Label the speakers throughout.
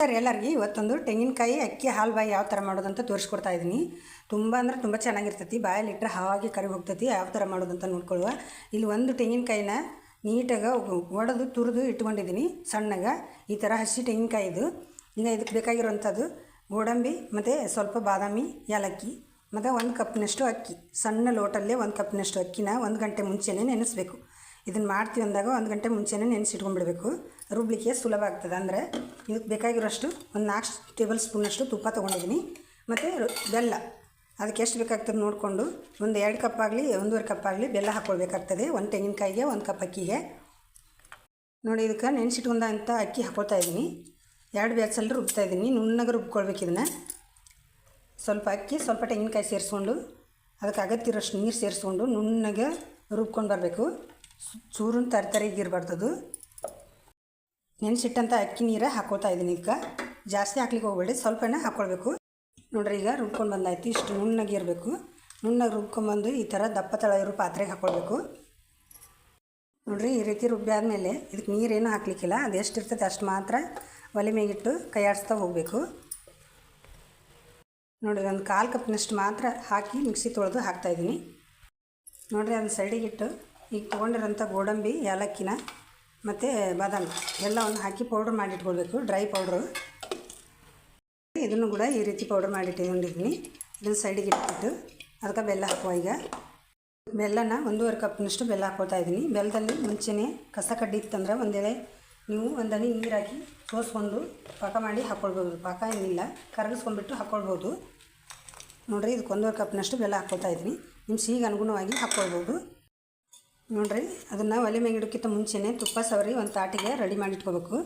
Speaker 1: Sir, ಎಲ್ಲರಿಗೆ ಇವತ್ತೊಂದು ತೆಂಗಿನಕಾಯಿ, ಅಕ್ಕಿ ಹಾಲು ಬಾಯಿ ಯಾವ ಥರ ಮಾಡೋದಂತ ತೋರಿಸ್ಕೊಡ್ತಾ ಇದ್ದೀನಿ ತುಂಬ ಅಂದರೆ ತುಂಬ ಚೆನ್ನಾಗಿರ್ತೈತಿ. ಬಾಯಲ್ಲಿ ಇಟ್ಟರೆ ಹಾವಾಗಿ ಕರಿ ಹೋಗ್ತೈತಿ. ಯಾವ ಥರ ಮಾಡೋದಂತ ನೋಡ್ಕೊಳ್ಳುವ. ಇಲ್ಲಿ ಒಂದು ತೆಂಗಿನಕಾಯಿನ ನೀಟಾಗಿ ಒಡೆದು ತುರಿದು ಇಟ್ಕೊಂಡಿದ್ದೀನಿ ಸಣ್ಣಗ. ಈ ಥರ ಹಸಿ ತೆಂಗಿನಕಾಯಿ ಇದು. ಈಗ ಇದಕ್ಕೆ ಬೇಕಾಗಿರುವಂಥದ್ದು ಗೋಡಂಬಿ, ಮತ್ತು ಸ್ವಲ್ಪ ಬಾದಾಮಿ ಏಲಕ್ಕಿ ಮತ್ತು ಒಂದು ಕಪ್ನಷ್ಟು ಅಕ್ಕಿ. ಸಣ್ಣ ಲೋಟಲ್ಲೇ ಒಂದು ಕಪ್ನಷ್ಟು ಅಕ್ಕಿನ ಒಂದು ಗಂಟೆ ಮುಂಚೆನೇ ನೆನೆಸ್ಬೇಕು. ಇದನ್ನು ಮಾಡ್ತೀವಿ ಅಂದಾಗ ಒಂದು ಗಂಟೆ ಮುಂಚೆನೇ ನೆನೆಸಿಟ್ಕೊಂಡ್ಬಿಡ್ಬೇಕು. ರುಬ್ಲಿಕ್ಕೆ ಸುಲಭ ಆಗ್ತದೆ. ಅಂದರೆ ಇದಕ್ಕೆ ಬೇಕಾಗಿರೋಷ್ಟು ಒಂದು ನಾಲ್ಕು ಟೇಬಲ್ ಸ್ಪೂನಷ್ಟು ತುಪ್ಪ ತೊಗೊಂಡಿದ್ದೀನಿ. ಮತ್ತು ಬೆಲ್ಲ. ಅದಕ್ಕೆ ಎಷ್ಟು ಬೇಕಾಗ್ತದೆ ನೋಡಿಕೊಂಡು ಒಂದು ಎರಡು ಕಪ್ ಆಗಲಿ, ಒಂದೂವರೆ ಕಪ್ ಆಗಲಿ ಬೆಲ್ಲ ಹಾಕ್ಕೊಳ್ಬೇಕಾಗ್ತದೆ ಒಂದು ತೆಂಗಿನಕಾಯಿಗೆ, ಒಂದು ಕಪ್ ಅಕ್ಕಿಗೆ. ನೋಡಿ, ಇದಕ್ಕೆ ನೆನೆಸಿಟ್ಕೊಂಡಂಥ ಅಕ್ಕಿ ಹಾಕ್ಕೊಳ್ತಾ ಇದ್ದೀನಿ. ಎರಡು ಬ್ಯಾಚಲ್ಲಿ ರುಬ್ತಾ ಇದ್ದೀನಿ. ನುಣ್ಣಗೆ ರುಬ್ಕೊಳ್ಬೇಕು ಇದನ್ನು. ಸ್ವಲ್ಪ ಅಕ್ಕಿ, ಸ್ವಲ್ಪ ತೆಂಗಿನಕಾಯಿ ಸೇರಿಸ್ಕೊಂಡು, ಅದಕ್ಕೆ ಅಗತ್ಯ ಇರೋಷ್ಟು ನೀರು ಸೇರಿಸ್ಕೊಂಡು ನುಣ್ಣಗೆ ರುಬ್ಕೊಂಡು ಬರಬೇಕು. ಚೂರನ್ನು ಅದು. ನೆನೆಸಿಟ್ಟಂಥ ಅಕ್ಕಿ ನೀರೇ ಹಾಕೋತಾ ಇದ್ದೀನಿ ಈಗ. ಜಾಸ್ತಿ ಹಾಕ್ಲಿಕ್ಕೆ ಹೋಗ್ಬೇಡಿ ಸ್ವಲ್ಪನೇ ಹಾಕ್ಕೊಳ್ಬೇಕು ನೋಡ್ರಿ ಈಗ ರುಬ್ಕೊಂಡು ಬಂದಾಯ್ತು, ಇಷ್ಟು ನುಣ್ಣಗೆ ಇರಬೇಕು. ನುಣ್ಣಗೆ ರುಬ್ಕೊಂಬಂದು ಈ ಥರ ದಪ್ಪ ತಳ ಇರೋ ಪಾತ್ರೆಗೆ ಹಾಕ್ಕೊಳ್ಬೇಕು ನೋಡ್ರಿ ಈ ರೀತಿ ರುಬ್ಬಿ ಆದಮೇಲೆ ಇದಕ್ಕೆ ನೀರೇನು ಹಾಕ್ಲಿಕ್ಕಿಲ್ಲ, ಅದು ಎಷ್ಟು ಇರ್ತದೆ ಅಷ್ಟು ಮಾತ್ರ ಒಲೆ ಮೇಗಿಟ್ಟು ಕೈ ಆಡಿಸ್ತಾ ಹೋಗಬೇಕು. ನೋಡಿರಿ ಒಂದು ಕಾಲು ಕಪ್ನಷ್ಟು ಮಾತ್ರ ಹಾಕಿ ಮಿಕ್ಸಿ ತೊಳೆದು ಹಾಕ್ತಾಯಿದ್ದೀನಿ ನೋಡಿರಿ ಅದನ್ನ ಸೈಡಿಗಿಟ್ಟು ಈಗ ತೊಗೊಂಡಿರೋಂಥ ಗೋಡಂಬಿ, ಏಲಕ್ಕಿನ ಮತ್ತು ಬಾದಾಮಿ. ಎಲ್ಲವನ್ನು ಹಾಕಿ ಪೌಡ್ರ್ ಮಾಡಿಟ್ಕೊಳ್ಬೇಕು ಡ್ರೈ ಪೌಡ್ರು ಇದನ್ನು ಕೂಡ ಈ ರೀತಿ ಪೌಡ್ರ್ ಮಾಡಿ ಇಟ್ಕೊಂಡಿದ್ದೀನಿ. ಇದನ್ನು ಸೈಡಿಗೆ ಇಟ್ಬಿಟ್ಟು ಅದಕ್ಕೆ ಬೆಲ್ಲ ಹಾಕುವ ಈಗ. ಬೆಲ್ಲನ ಒಂದೂವರೆ ಕಪ್ನಷ್ಟು ಬೆಲ್ಲ ಹಾಕ್ಕೊಳ್ತಾ ಇದ್ದೀನಿ. ಬೆಲ್ಲದಲ್ಲಿ ಮುಂಚೆನೇ ಕಸ ಕಡ್ಡಿ ಇತ್ತಂದ್ರೆ ಒಂದೇಳೆ ನೀವು ಒಂದನಿ ನೀರು ಹಾಕಿ ಸೋಸ್ಕೊಂಡು ಪಾಕ ಮಾಡಿ ಹಾಕ್ಕೊಳ್ಬೋದು ಪಾಕ ಏನಿಲ್ಲ, ಕರಗಿಸ್ಕೊಂಡ್ಬಿಟ್ಟು ಹಾಕ್ಕೊಳ್ಬೋದು ನೋಡಿರಿ, ಇದಕ್ಕೆ ಒಂದೂವರೆ ಕಪ್ನಷ್ಟು ಬೆಲ್ಲ ಹಾಕ್ಕೊಳ್ತಾ ಇದ್ದೀನಿ. ನಿಮ್ಮ ಸಿಹಿಗೆ ಅನುಗುಣವಾಗಿ ಹಾಕ್ಕೊಳ್ಬೋದು ನೋಡಿರಿ, ಅದನ್ನು ಒಲೆ ಮೇಲೆ ಇಡೋಕ್ಕಿಂತ ಮುಂಚೆನೇ ತುಪ್ಪ, ಸವರಿ ಒಂದು ತಾಟಿಗೆ ರೆಡಿ ಮಾಡಿ ಇಟ್ಕೋಬೇಕು.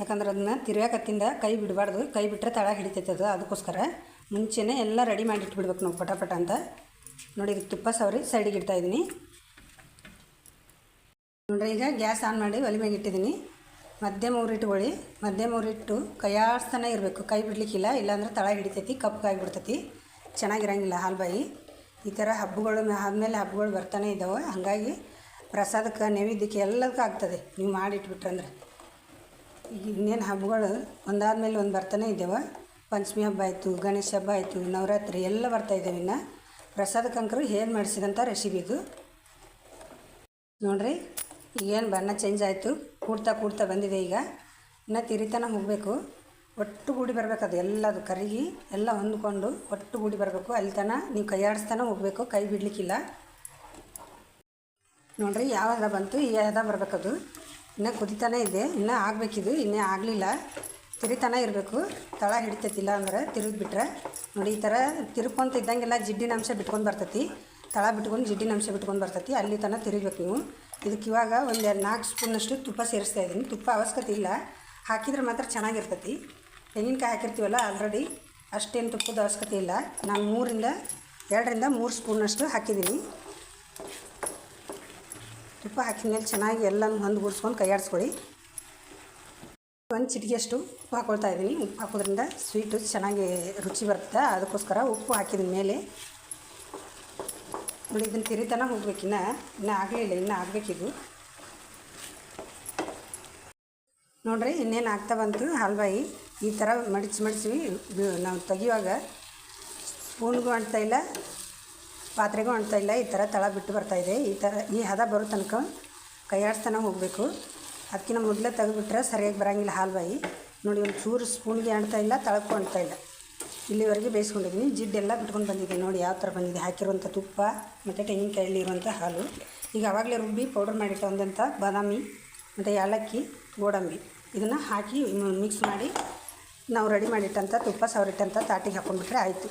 Speaker 1: ಯಾಕಂದ್ರೆ ಅದನ್ನು ತಿರ್ಗಾಕತ್ತಿಂದ ಕೈ ಬಿಡಬಾರ್ದು, ಕೈ ಬಿಟ್ಟರೆ ತಳ ಹಿಡಿತೈತೆ ಅದು, ಅದಕ್ಕೋಸ್ಕರ ಮುಂಚೆನೇ ಎಲ್ಲ ರೆಡಿ ಮಾಡಿ ಇಟ್ಬಿಡ್ಬೇಕು ನಾವು ಪಟ ಪಟ ಅಂತ. ನೋಡಿ ಇದಕ್ಕೆ ತುಪ್ಪ, ಸವರಿ ಸೈಡಿಗೆ ಇಡ್ತಾ ಇದ್ದೀನಿ ನೋಡ್ರಿ, ಈಗ ಗ್ಯಾಸ್ ಆನ್ ಮಾಡಿ ಒಲೆ ಮೇಲೆ ಇಟ್ಟಿದ್ದೀನಿ ಮಧ್ಯಮ ಇಟ್ಕೊಳ್ಳಿ ಮಧ್ಯಮ ಇಟ್ಟು ಕೈಯಾಡ್ಸ್ತಾನೆ ಇರಬೇಕು. ಕೈ ಬಿಡ್ಲಿಕ್ಕಿಲ್ಲ, ಇಲ್ಲಾಂದ್ರೆ ತಳ ಹಿಡಿತೈತಿ ಕಪ್ಪಗಾಗಿಬಿಡ್ತೈತಿ ಚೆನ್ನಾಗಿರಂಗಿಲ್ಲ ಹಾಲ್ಬಾಯಿ. ಈ ಥರ ಹಬ್ಬಗಳು ಆದಮೇಲೆ ಹಬ್ಬಗಳು ಬರ್ತಾನೆ ಇದ್ದಾವೆ. ಹಾಗಾಗಿ ಪ್ರಸಾದಕ್ಕೆ, ನೈವೇದ್ಯಕ್ಕೆ ಎಲ್ಲದಕ್ಕೂ ಆಗ್ತದೆ. ನೀವು ಮಾಡಿಟ್ಬಿಟ್ರಂದ್ರೆ ಈಗ ಇನ್ನೇನು ಹಬ್ಬಗಳು ಒಂದಾದ ಮೇಲೆ ಒಂದು ಬರ್ತಾನೆ ಇದ್ದೇವೆ. ಪಂಚಮಿ ಹಬ್ಬ ಆಯಿತು, ಗಣೇಶ ಹಬ್ಬ ಆಯಿತು, ನವರಾತ್ರಿ ಎಲ್ಲ ಬರ್ತಾ ಇದ್ದಾವೆ ಇನ್ನು. ಪ್ರಸಾದಕ್ಕಂಕರು ಹೇಗೆ ಮಾಡಿಸಿದಂಥ ರೆಸಿಪಿ ಇದು. ನೋಡ್ರಿ ಈಗೇನು ಬಣ್ಣ ಚೇಂಜ್ ಆಯಿತು, ಕೂಡ್ತಾ ಕೂಡ್ತಾ ಬಂದಿದೆ ಈಗ. ಇನ್ನು ತಿರಿತನ ಹೋಗಬೇಕು. ಒಟ್ಟು ಗೂಡಿ ಬರಬೇಕು ಅದು ಎಲ್ಲದು, ಕರಿಗಿ ಎಲ್ಲ ಹೊಂದ್ಕೊಂಡು ಒಟ್ಟು ಗೂಡಿ ಬರಬೇಕು. ಅಲ್ಲಿ ತನಕ ನೀವು ಕೈಯಾಡಿಸ್ತಾನೆ ಹೋಗಬೇಕು, ಕೈ ಬಿಡಲಿಕ್ಕಿಲ್ಲ. ನೋಡ್ರಿ, ಯಾವ ಹದ ಬಂತು, ಈ ಹದ ಬರಬೇಕದು. ಇನ್ನೂ ಕುದಿತಾನೆ ಇದೆ, ಇನ್ನೂ ಆಗಬೇಕಿದು, ಇನ್ನೇ ಆಗಲಿಲ್ಲ. ತಿರಿತಾನೆ ಇರಬೇಕು. ತಳ ಹಿಡಿತೈತಿಲ್ಲ ಅಂದ್ರೆ ತಿರುಗಿಬಿಟ್ರೆ ನೋಡಿ, ಈ ಥರ ತಿರ್ಕೊಂತ ಇದ್ದಂಗೆಲ್ಲ ಜಿಡ್ಡಿನ ಅಂಶ ಬಿಟ್ಕೊಂಡು ಬರ್ತೈತಿ. ತಳ ಬಿಟ್ಕೊಂಡು ಜಿಡ್ಡಿನ ಅಂಶ ಬಿಟ್ಕೊಂಡು ಬರ್ತೈತಿ. ಅಲ್ಲಿ ತನಕ ತಿರುಗಬೇಕು ನೀವು. ಇದಕ್ಕೆ ಇವಾಗ ಒಂದು ಎರಡು ನಾಲ್ಕು ಸ್ಪೂನಷ್ಟು ತುಪ್ಪ ಸೇರಿಸ್ತಾ ಇದ್ದೀನಿ. ತುಪ್ಪ ಅವಶ್ಯಕತೆ ಇಲ್ಲ. ಹಾಕಿದ್ರೆ ಮಾತ್ರ ಚೆನ್ನಾಗಿರ್ತೈತಿ. ತೆಂಗಿನಕಾಯಿ ಹಾಕಿರ್ತೀವಲ್ಲ ಆಲ್ರೆಡಿ ಅಷ್ಟೇನು ತುಪ್ಪದ ಅವಶ್ಯಕತೆ ಇಲ್ಲ. ನಾನು ಮೂರಿಂದ, ಎರಡರಿಂದ ಮೂರು ಸ್ಪೂನಷ್ಟು ಹಾಕಿದ್ದೀನಿ. ತುಪ್ಪ ಹಾಕಿದ ಮೇಲೆ ಚೆನ್ನಾಗಿ ಎಲ್ಲನೂ ಹೊಂದ್ಗೂಡಿಸ್ಕೊಂಡು ಕೈಯಾಡಿಸ್ಕೊಳ್ಳಿ. ಒಂದು ಚಿಟಿಗೆಯಷ್ಟು ಉಪ್ಪು ಹಾಕೊಳ್ತಾ ಇದ್ದೀನಿ. ಉಪ್ಪು ಹಾಕೋದ್ರಿಂದ ಸ್ವೀಟು ಚೆನ್ನಾಗಿ ರುಚಿ ಬರ್ತದೆ ಅದಕ್ಕೋಸ್ಕರ ಉಪ್ಪು ಹಾಕಿದ ಮೇಲೆ ನೋಡಿ, ಇದನ್ನು ತಿರಿತನ ಹೋಗ್ಬೇಕು. ಇನ್ನು ಆಗಲಿಲ್ಲ ಇನ್ನೂ ಆಗಬೇಕಿದು ನೋಡಿರಿ, ಇನ್ನೇನು ಆಗ್ತಾ ಬಂತು? ಹಲ್ವಾಯಿ. ಈ ಥರ ಮಡಿಚಿ ಮಡಿಸಿ ನಾವು ತೆಗಿಯುವಾಗ ಸ್ಪೂನ್ಗೂ ಅಂಟ್ತಾ ಇಲ್ಲ ಪಾತ್ರೆಗೂ ಅಂಟ್ತಾ ಇಲ್ಲ, ಈ ಥರ ತಳ ಬಿಟ್ಟು ಬರ್ತಾ ಇದೆ. ಈ ಥರ ಈ ಹದ ಬರೋ ತನಕ ಕೈಯಾಡ್ಸ್ತಾನೆ ಹೋಗಬೇಕು. ಅದಕ್ಕಿಂತ ಮೊದಲೇ ತೆಗೆದುಬಿಟ್ರೆ ಸರಿಯಾಗಿ ಬರೋಂಗಿಲ್ಲ ಹಾಲ್ಬಾಯಿ ನೋಡಿ, ಒಂದು ಚೂರು ಸ್ಪೂನ್ಗೆ ಅಣ್ತಾ ಇಲ್ಲ, ತಳಕ್ಕೂ ಅಣ್ತಾ ಇಲ್ಲ. ಇಲ್ಲಿವರೆಗೆ ಬೇಯಿಸ್ಕೊಂಡಿದ್ದೀನಿ ಜಿಡ್ಡೆಲ್ಲ ಬಿಟ್ಕೊಂಡು ಬಂದಿದೆ. ನೋಡಿ, ಯಾವ ಥರ ಬಂದಿದೆ. ಹಾಕಿರುವಂಥ ತುಪ್ಪ, ಮತ್ತು ತೆಂಗಿನಕಾಯಲ್ಲಿರುವಂಥ ಹಾಲು. ಈಗ ಆವಾಗಲೇ ರುಬ್ಬಿ ಪೌಡರ್ ಮಾಡಿಟ್ಟಂಥ ಬಾದಾಮಿ, ಮತ್ತು ಏಲಕ್ಕಿ, ಗೋಡಂಬಿ ಇದನ್ನು ಹಾಕಿ ಮಿಕ್ಸ್ ಮಾಡಿ ನಾವು ರೆಡಿ ಮಾಡಿಟ್ಟಂಥ ತುಪ್ಪ, ಸವರಿಟ್ಟಂಥ ತಾಟಿಗೆ ಹಾಕೊಂಡ್ಬಿಟ್ರೆ ಆಯಿತು.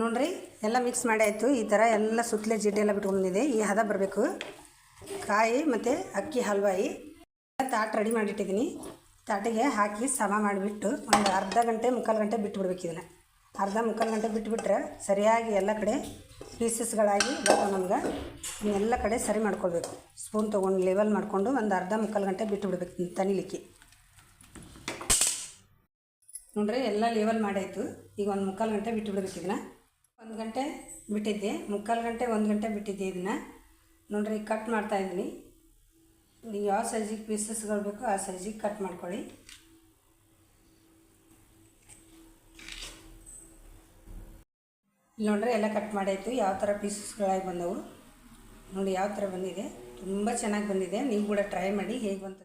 Speaker 1: ನೋಡ್ರಿ, ಎಲ್ಲ ಮಿಕ್ಸ್ ಮಾಡಿ ಆಯಿತು ಈ ಥರ ಎಲ್ಲ ಸುತ್ತಲೇ ಜಿಡ್ಡೆಲ್ಲ ಬಿಟ್ಕೊಂಡಿದೆ. ಈ ಹದ ಬರಬೇಕು. ಕಾಯಿ ಮತ್ತು ಅಕ್ಕಿ, ಹಲ್ವಾಯಿ ತಾಟ್ ರೆಡಿ ಮಾಡಿಟ್ಟಿದ್ದೀನಿ. ತಾಟಿಗೆ ಹಾಕಿ ಸಮ ಮಾಡಿಬಿಟ್ಟು ಒಂದು ಅರ್ಧ ಗಂಟೆ, ಮುಕ್ಕಾಲು ಗಂಟೆ ಬಿಟ್ಬಿಡ್ಬೇಕು ಇದನ್ನು. ಅರ್ಧ, ಮುಕ್ಕಾಲು ಗಂಟೆ ಬಿಟ್ಬಿಟ್ರೆ ಸರಿಯಾಗಿ ಎಲ್ಲ ಕಡೆ ಪೀಸಸ್ಗಳಾಗಿ ಬರ್ತಾವೆ ನಮ್ಗೆ. ಎಲ್ಲ ಕಡೆ ಸರಿ ಮಾಡ್ಕೊಳ್ಬೇಕು. ಸ್ಪೂನ್ ತೊಗೊಂಡು ಲೆವೆಲ್ ಮಾಡಿಕೊಂಡು ಒಂದು ಅರ್ಧ, ಮುಕ್ಕಾಲು ಗಂಟೆ ಬಿಟ್ಟು ಬಿಡ್ಬೇಕು ತನಿಲಿಕ್ಕೆ. ನೋಡ್ರಿ, ಎಲ್ಲ ಲೆವೆಲ್ ಮಾಡಾಯಿತು. ಈಗ ಒಂದು ಮುಕ್ಕಾಲು ಗಂಟೆ ಬಿಟ್ಟು ಬಿಡ್ಬೇಕು ಇದನ್ನ. ಒಂದು ಗಂಟೆ ಬಿಟ್ಟಿದ್ದೆ, ಮುಕ್ಕಾಲು ಗಂಟೆ, ಒಂದು ಗಂಟೆ ಬಿಟ್ಟಿದ್ದೆ ಇದನ್ನು. ನೋಡ್ರಿ ಕಟ್ ಮಾಡ್ತಾ ಇದ್ದೀನಿ. ನೀವು ಯಾವ ಸೈಜಿಗೆ ಪೀಸಸ್ಗಳು ಬೇಕೋ ಆ ಸೈಜಿಗೆ ಕಟ್ ಮಾಡ್ಕೊಳ್ಳಿ. ಇಲ್ಲಿ ನೋಡ್ರಿ, ಎಲ್ಲ ಕಟ್ ಮಾಡಾಯಿತು. ಯಾವ ಥರ ಪೀಸಸ್ಗಳಾಗಿ ಬಂದವು. ನೋಡಿ, ಯಾವ ಥರ ಬಂದಿದೆ. ತುಂಬ ಚೆನ್ನಾಗಿ ಬಂದಿದೆ. ನೀವು ಕೂಡ ಟ್ರೈ ಮಾಡಿ ಹೇಗೆ ಬಂತ.